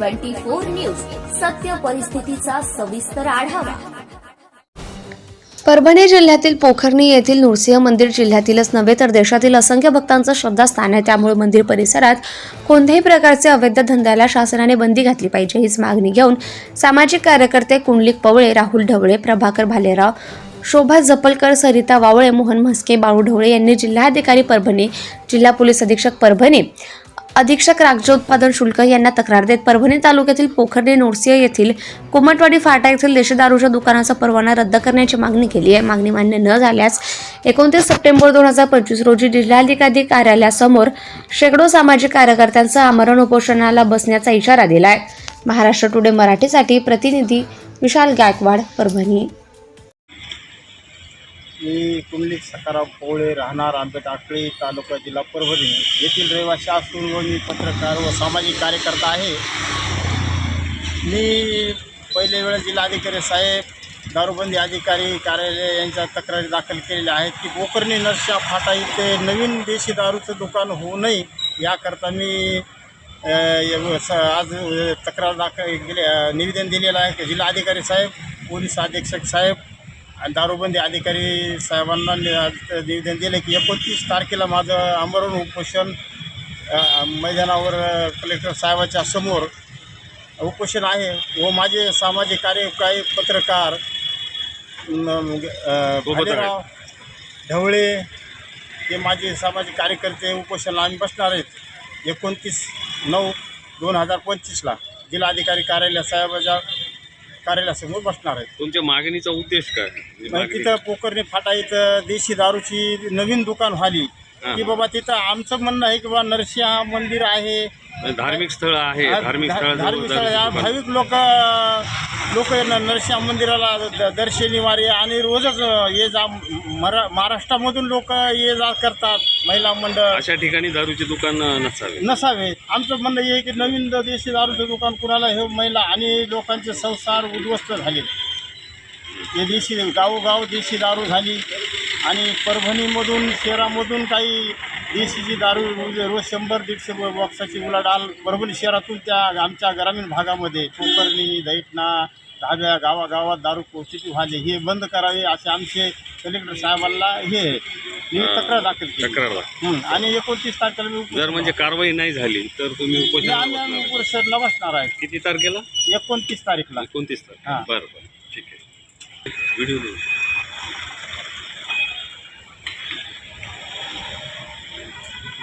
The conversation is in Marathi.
Twenty four news. सत्य परिस्थितीचा सविस्तर आढावा. परभणी जिल्ह्यातील पोखर्णी येथील नृसिंह मंदिर जिल्ह्यातीलच नव्हे तर देशातील असंख्य भक्तांचं श्रद्धास्थान आहे. त्यामुळे मंदिर परिसरात कोणत्याही प्रकारचे अवैध धंद्याला शासनाने बंदी घातली पाहिजे हीच मागणी घेऊन सामाजिक कार्यकर्ते कुंडलिक पवळे राहुल ढवळे प्रभाकर भालेराव शोभा जपलकर सरिता वावळे मोहन म्हस्के बाळू ढवळे यांनी जिल्हाधिकारी परभणी जिल्हा पोलीस अधीक्षक परभणी अधीक्षक राज्य उत्पादन शुल्क यांना तक्रार देत परभणी तालुक्यातील पोखर्णी नोरसिया येथील कुमटवाडी फाटा येथील देशी दारूच्या दुकानाचा परवाना रद्द करण्याची मागणी केली आहे. मागणी मान्य न झाल्यास एकोणतीस सप्टेंबर दोन हजार पंचवीस रोजी जिल्हाधिकारी कार्यालयासमोर शेकडो सामाजिक कार्यकर्त्यांचा आमरण उपोषणाला बसण्याचा इशारा दिला आहे महाराष्ट्र टुडे मराठीसाठी प्रतिनिधी विशाल गायकवाड परभणी. मी कुंडलिक सकाराम पोळे राहणार आंबेट आकळी तालुका जिल्हा परभणी. येथील रहिवासी असून व मी पत्रकार व सामाजिक कार्यकर्ता आहे. मी पहिले वेळेस जिल्हाधिकारी साहेब दारूबंदी अधिकारी कार्यालय यांच्या तक्रारी दाखल केलेल्या आहेत की गोकर्णी नरशा फाटा इथे नवीन देशी दारूचं दुकान होऊ नये याकरता मी स- आज तक्रार दाखल गेले निवेदन दिलेलं आहे की जिल्हाधिकारी साहेब पोलीस अधीक्षक साहेब आणि दारूबंदी अधिकारी साहेबांना निवेदन दिलं की एकोणतीस तारखेला माझं आमरण उपोषण मैदानावर कलेक्टर साहेबाच्या समोर उपोषण आहे व माझे सामाजिक कार्य काय पत्रकार अ, भालेराव ढवळे हे माझे सामाजिक कार्यकर्ते उपोषणाला आम्ही बसणार आहेत. एकोणतीस नऊ दोन हजार पंचवीसला जिल्हाधिकारी कार्यालय साहेबाच्या कार्यालयासमोर बसणार आहेत. तुमच्या मागणीचा उद्देश काय? म्हणजे मागणी- तिथं पोखर्णी फाटा इथं देशी दारूची नवीन दुकान व्हाली. हां. की बाबा तिथं आमचं म्हणणं आहे की बाबा नरसिंह मंदिर आहे. धार्मिक स्थळ आहे धार्मिक स्थळ धार्मिक स्थळ या भाविक लोक लोक नरसिंह मंदिराला द- दर शनिवारी आणि रोजच ये जा मरा महाराष्ट्रामधून लोक ये जा करतात महिला मंडळ. अशा ठिकाणी दारूचे दुकान नसावे. नसावे. आमचं म्हणणं हे की नवीन देशी दारूचं दुकान कुणाला हे महिला आणि लोकांचे संसार उद्ध्वस्त झाले. हे देशी गावोगाव देशी दारू झाली. आणि परभणीमधून शहरामधून काही देशीची दारू म्हणजे रोज शंभर दीडशे बॉक्साची उलाढाल परभणी शहरातून त्या आमच्या ग्रामीण भागामध्ये कोकर्णी दैटणा दहाव्या गावागावात दारू पोहोचती व्हायले हे बंद करावे असे आमचे कलेक्टर साहेबांना हे. मी तक्रार दाखल केली. तक्रार. आणि एकोणतीस तारखेला मी जर म्हणजे कारवाई नाही झाली तर तुम्ही आम्ही उपोषणला बसणार आहे. किती तारखेला? एकोणतीस तारीखला. एकोणतीस तारखेला. हां. बरं बरं. ठीक आहे. व्हिडिओ